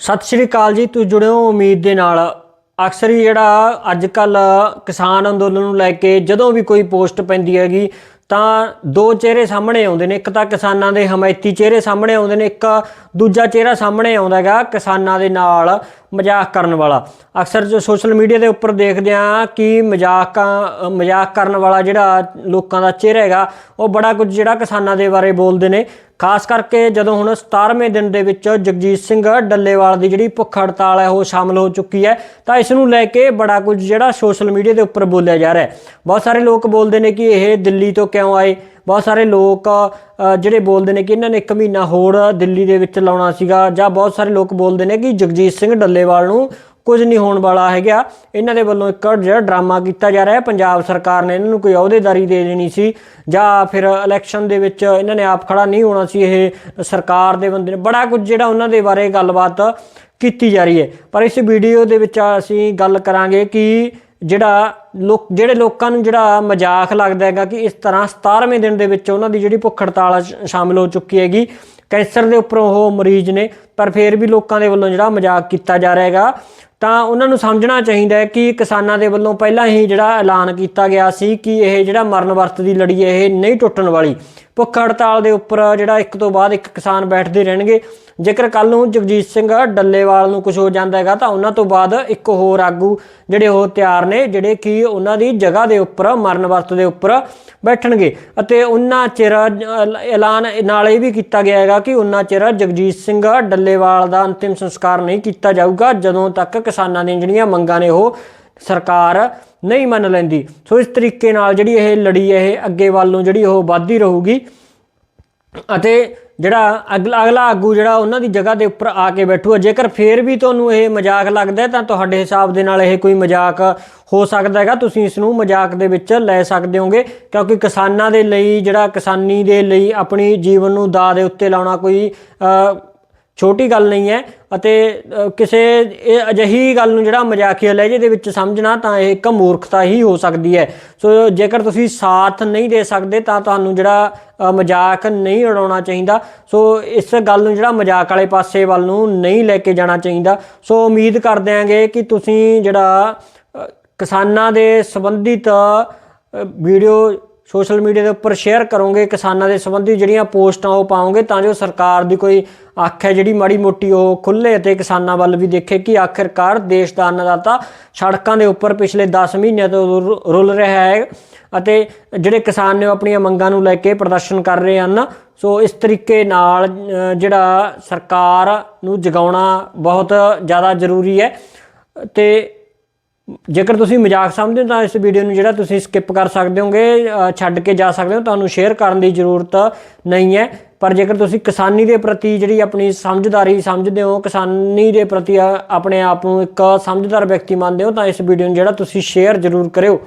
ਸਤਿ ਸ਼੍ਰੀ ਅਕਾਲ ਜੀ, ਤੁਸੀਂ ਜੁੜੇ ਹੋ ਉਮੀਦ ਦੇ ਨਾਲ। ਅਕਸਰ ਹੀ ਜਿਹੜਾ ਅੱਜ ਕੱਲ ਕਿਸਾਨ ਅੰਦੋਲਨ ਨੂੰ ਲੈ ਕੇ ਜਦੋਂ ਵੀ ਕੋਈ ਪੋਸਟ ਪੈਂਦੀ ਹੈਗੀ, ਤਾਂ ਦੋ ਚਿਹਰੇ ਸਾਹਮਣੇ ਆਉਂਦੇ ਨੇ। ਇੱਕ ਤਾਂ ਕਿਸਾਨਾਂ ਦੇ ਹਮਾਇਤੀ ਚਿਹਰੇ ਸਾਹਮਣੇ ਆਉਂਦੇ ਨੇ, ਇੱਕ ਦੂਜਾ ਚਿਹਰਾ ਸਾਹਮਣੇ ਆਉਂਦਾ ਹੈਗਾ ਕਿਸਾਨਾਂ ਦੇ ਨਾਲ। ਮਜ਼ਾਕ ਕਰਨ ਵਾਲਾ। ਅਕਸਰ ਜੋ ਸੋਸ਼ਲ ਮੀਡੀਆ ਦੇ ਉੱਪਰ ਦੇਖਦੇ ਆ ਕਿ ਮਜ਼ਾਕਾਂ ਮਜ਼ਾਕ ਕਰਨ ਵਾਲਾ ਜਿਹੜਾ ਲੋਕਾਂ ਦਾ ਚਿਹਰਾ ਹੈਗਾ, ਉਹ ਬੜਾ ਕੁਝ ਜਿਹੜਾ ਕਿਸਾਨਾਂ ਦੇ ਬਾਰੇ ਬੋਲਦੇ ਨੇ। ਖਾਸ ਕਰਕੇ ਜਦੋਂ ਹੁਣ 17ਵੇਂ ਦਿਨ ਦੇ ਵਿੱਚ ਜਗਜੀਤ ਸਿੰਘ ਡੱਲੇਵਾਲ ਦੀ ਜਿਹੜੀ ਭੁੱਖ ਹੜਤਾਲ ਹੈ, ਉਹ ਸ਼ਾਮਲ ਹੋ ਚੁੱਕੀ ਹੈ, ਤਾਂ ਇਸ ਨੂੰ ਲੈ ਕੇ ਬੜਾ ਕੁਝ ਜਿਹੜਾ ਸੋਸ਼ਲ ਮੀਡੀਆ ਦੇ ਉੱਪਰ ਬੋਲਿਆ ਜਾ ਰਿਹਾ ਹੈ। ਬਹੁਤ ਸਾਰੇ ਲੋਕ ਬੋਲਦੇ ਨੇ ਕਿ ਇਹ ਦਿੱਲੀ ਤੋਂ ਕਿਉਂ ਆਏ? ਬਹੁਤ ਸਾਰੇ ਲੋਕ ਜਿਹੜੇ ਬੋਲਦੇ ਨੇ ਕਿ ਇਹਨਾਂ ਨੇ ਇੱਕ ਮਹੀਨਾ ਹੋਰ ਦਿੱਲੀ ਦੇ ਵਿੱਚ ਲਾਉਣਾ ਸੀਗਾ, ਜਾਂ ਬਹੁਤ ਸਾਰੇ ਲੋਕ ਬੋਲਦੇ ਨੇ ਕਿ ਜਗਜੀਤ ਸਿੰਘ ਡੱਲੇਵਾਲ ਨੂੰ ਕੁਝ ਨਹੀਂ ਹੋਣ ਵਾਲਾ ਹੈਗਾ। ਇਹਨਾਂ ਦੇ ਵੱਲੋਂ ਇੱਕ ਜਿਹੜਾ ਡਰਾਮਾ ਕੀਤਾ ਜਾ ਰਿਹਾ ਹੈ, ਪੰਜਾਬ ਸਰਕਾਰ ਨੇ ਇਹਨਾਂ ਨੂੰ ਕੋਈ ਅਹੁਦੇਦਾਰੀ ਦੇ ਦੇਣੀ ਸੀ, ਜਾਂ ਫਿਰ ਇਲੈਕਸ਼ਨ ਦੇ ਵਿੱਚ ਇਹਨਾਂ ਨੇ ਆਪ ਖੜਾ ਨਹੀਂ ਹੋਣਾ ਸੀ, ਇਹ ਸਰਕਾਰ ਦੇ ਬੰਦੇ ਨੇ। ਬੜਾ ਕੁਝ ਜਿਹੜਾ ਉਹਨਾਂ ਦੇ ਬਾਰੇ ਗੱਲਬਾਤ ਕੀਤੀ ਜਾ ਰਹੀ ਹੈ। ਪਰ ਇਸ ਵੀਡੀਓ ਦੇ ਵਿੱਚ ਅਸੀਂ ਗੱਲ ਕਰਾਂਗੇ ਕਿ ਜਿਹੜਾ ਲੋਕ ਜਿਹੜੇ ਲੋਕਾਂ ਨੂੰ ਜਿਹੜਾ ਮਜ਼ਾਕ ਲੱਗਦਾ ਹੈਗਾ ਕਿ ਇਸ ਤਰ੍ਹਾਂ 17ਵੇਂ ਦਿਨ ਦੇ ਵਿੱਚ ਉਹਨਾਂ ਦੀ ਜਿਹੜੀ ਭੁੱਖ ਹੜਤਾਲ ਸ਼- ਸ਼ਾਮਲ ਹੋ ਚੁੱਕੀ ਹੈਗੀ, ਕੈਂਸਰ ਦੇ ਉੱਪਰੋਂ ਉਹ ਮਰੀਜ਼ ਨੇ, ਪਰ ਫਿਰ ਵੀ ਲੋਕਾਂ ਦੇ ਵੱਲੋਂ ਜਿਹੜਾ ਮਜ਼ਾਕ ਕੀਤਾ ਜਾ ਰਿਹਾ ਹੈਗਾ। ਤਾਂ ਉਹਨਾਂ ਨੂੰ ਸਮਝਣਾ ਚਾਹੀਦਾ ਹੈ ਕਿ ਕਿਸਾਨਾਂ ਦੇ ਵੱਲੋਂ ਪਹਿਲਾਂ ਹੀ ਜਿਹੜਾ ਐਲਾਨ ਕੀਤਾ ਗਿਆ ਸੀ ਕਿ ਇਹ ਜਿਹੜਾ ਮਰਨ ਵਰਤ ਦੀ ਲੜੀ ਹੈ, ਇਹ ਨਹੀਂ ਟੁੱਟਣ ਵਾਲੀ। ਭੁੱਖ ਹੜਤਾਲ ਦੇ ਉੱਪਰ ਜਿਹੜਾ ਇੱਕ ਤੋਂ ਬਾਅਦ ਇੱਕ ਕਿਸਾਨ ਬੈਠਦੇ ਰਹਿਣਗੇ। ਜੇਕਰ ਕੱਲ ਨੂੰ ਜਗਜੀਤ ਸਿੰਘ ਡੱਲੇਵਾਲ ਨੂੰ ਕੁਝ ਹੋ ਜਾਂਦਾ ਹੈਗਾ ਤਾਂ ਉਹਨਾਂ ਤੋਂ ਬਾਅਦ ਇੱਕ ਹੋਰ ਆਗੂ ਜਿਹੜੇ ਉਹ ਤਿਆਰ ਨੇ, ਜਿਹੜੇ ਕਿ ਉਹਨਾਂ ਦੀ ਜਗ੍ਹਾ ਦੇ ਉੱਪਰ, ਮਰਨ ਵਰਤ ਦੇ ਉੱਪਰ ਬੈਠਣਗੇ। ਅਤੇ ਉਹਨਾਂ ਚਿਰ ਐਲਾਨ ਨਾਲ ਇਹ ਵੀ ਕੀਤਾ ਗਿਆ ਹੈਗਾ ਕਿ ਉਹਨਾਂ ਚਿਰ ਜਗਜੀਤ ਸਿੰਘ ਡੱਲੇਵਾਲ ਦਾ ਅੰਤਿਮ ਸੰਸਕਾਰ ਨਹੀਂ ਕੀਤਾ ਜਾਊਗਾ, ਜਦੋਂ ਤੱਕ ਕਿਸਾਨਾਂ ਦੀਆਂ ਜਿਹੜੀਆਂ ਮੰਗਾਂ ਨੇ ਉਹ ਸਰਕਾਰ ਨਹੀਂ ਮੰਨ ਲੈਂਦੀ। ਸੋ ਇਸ ਤਰੀਕੇ ਨਾਲ ਜਿਹੜੀ ਇਹ ਲੜੀ, ਇਹ ਅੱਗੇ ਵੱਲ ਨੂੰ ਜਿਹੜੀ ਉਹ ਵੱਧਦੀ ਰਹੂਗੀ ਅਤੇ ਜਿਹੜਾ ਅਗਲਾ ਅਗਲਾ ਆਗੂ ਜਿਹੜਾ ਉਹਨਾਂ ਦੀ ਜਗ੍ਹਾ ਦੇ ਉੱਪਰ ਆ ਕੇ ਬੈਠੂਗਾ ਜੇਕਰ ਫੇਰ ਵੀ ਤੁਹਾਨੂੰ ਇਹ ਮਜ਼ਾਕ ਲੱਗਦਾ ਹੈ, ਤਾਂ ਤੁਹਾਡੇ ਹਿਸਾਬ ਦੇ ਨਾਲ ਇਹ ਕੋਈ ਮਜ਼ਾਕ ਹੋ ਸਕਦਾ ਹੈਗਾ। ਤੁਸੀਂ ਇਸ ਨੂੰ ਮਜ਼ਾਕ ਦੇ ਵਿੱਚ ਲੈ ਸਕਦੇ ਹੋਗੇ, ਕਿਉਂਕਿ ਕਿਸਾਨਾਂ ਦੇ ਲਈ, ਜਿਹੜਾ ਕਿਸਾਨੀ ਦੇ ਲਈ ਆਪਣੀ ਜੀਵਨ ਨੂੰ ਦਾ ਦੇ ਉੱਤੇ ਲਾਉਣਾ ਕੋਈ ਛੋਟੀ ਗੱਲ ਨਹੀਂ ਹੈ ਅਤੇ ਕਿਸੇ, ਇਹ ਅਜਿਹੀ ਗੱਲ ਨੂੰ ਜਿਹੜਾ ਮਜ਼ਾਕੀਆ ਲਹਿਜੇ ਦੇ ਵਿੱਚ ਸਮਝਣਾ ਤਾਂ ਇਹ ਇੱਕ ਮੂਰਖਤਾ ਹੀ ਹੋ ਸਕਦੀ ਹੈ। ਸੋ ਜੇਕਰ ਤੁਸੀਂ ਸਾਥ ਨਹੀਂ ਦੇ ਸਕਦੇ ਤਾਂ ਤੁਹਾਨੂੰ ਜਿਹੜਾ ਮਜ਼ਾਕ ਨਹੀਂ ਉਡਾਉਣਾ ਚਾਹੀਦਾ। ਸੋ ਇਸ ਗੱਲ ਨੂੰ ਜਿਹੜਾ ਮਜ਼ਾਕ ਵਾਲੇ ਪਾਸੇ ਵੱਲ ਨੂੰ ਨਹੀਂ ਲੈ ਕੇ ਜਾਣਾ ਚਾਹੀਦਾ। ਸੋ ਉਮੀਦ ਕਰਦੇ ਆਂਗੇ ਕਿ ਤੁਸੀਂ ਜਿਹੜਾ ਕਿਸਾਨਾਂ ਦੇ ਸੰਬੰਧਿਤ ਵੀਡੀਓ ਸੋਸ਼ਲ ਮੀਡੀਆ ਦੇ ਉੱਪਰ ਸ਼ੇਅਰ ਕਰੋਗੇ ਕਿਸਾਨਾਂ ਦੇ ਸੰਬੰਧੀ ਜਿਹੜੀਆਂ ਪੋਸਟਾਂ ਉਹ ਪਾਓਗੇ, ਤਾਂ ਜੋ ਸਰਕਾਰ ਦੀ ਕੋਈ ਅੱਖ ਹੈ ਜਿਹੜੀ ਮਾੜੀ ਮੋਟੀ ਉਹ ਖੁੱਲੇ ਅਤੇ ਕਿਸਾਨਾਂ ਵੱਲ ਵੀ ਦੇਖੇ ਕਿ ਆਖਿਰਕਾਰ ਦੇਸ਼ ਦਾ ਅੰਨਦਾਤਾ ਸੜਕਾਂ ਦੇ ਉੱਪਰ ਪਿਛਲੇ 10 ਮਹੀਨਿਆਂ ਤੋਂ ਰੁ- ਰੁਲ ਰਿਹਾ ਹੈ ਅਤੇ ਜਿਹੜੇ ਕਿਸਾਨ ਨੇ ਉਹ ਆਪਣੀਆਂ ਮੰਗਾਂ ਨੂੰ ਲੈ ਕੇ ਪ੍ਰਦਰਸ਼ਨ ਕਰ ਰਹੇ ਹਨ। ਸੋ ਇਸ ਤਰੀਕੇ ਨਾਲ ਜਿਹੜਾ ਸਰਕਾਰ ਨੂੰ ਜਗਾਉਣਾ ਬਹੁਤ ਜ਼ਿਆਦਾ ਜ਼ਰੂਰੀ ਹੈ ਤੇ ਜੇਕਰ ਤੁਸੀਂ ਮਜ਼ਾਕ ਸਮਝਦੇ ਹੋ ਤਾਂ ਇਸ ਵੀਡੀਓ ਨੂੰ ਜਿਹੜਾ ਤੁਸੀਂ ਸਕਿਪ ਕਰ ਸਕਦੇ ਹੋਗੇ ਛੱਡ ਕੇ ਜਾ ਸਕਦੇ ਹੋ, ਤੁਹਾਨੂੰ ਸ਼ੇਅਰ ਕਰਨ ਦੀ ਜ਼ਰੂਰਤ ਨਹੀਂ ਹੈ। ਪਰ ਜੇਕਰ ਤੁਸੀਂ ਕਿਸਾਨੀ ਦੇ ਪ੍ਰਤੀ ਜਿਹੜੀ ਆਪਣੀ ਸਮਝਦਾਰੀ ਸਮਝਦੇ ਹੋ, ਕਿਸਾਨੀ ਦੇ ਪ੍ਰਤੀ ਆਪਣੇ ਆਪ ਨੂੰ ਇੱਕ ਸਮਝਦਾਰ ਵਿਅਕਤੀ ਮੰਨਦੇ ਹੋ, ਤਾਂ ਇਸ ਵੀਡੀਓ ਨੂੰ ਜਿਹੜਾ ਤੁਸੀਂ ਸ਼ੇਅਰ ਜ਼ਰੂਰ ਕਰਿਓ।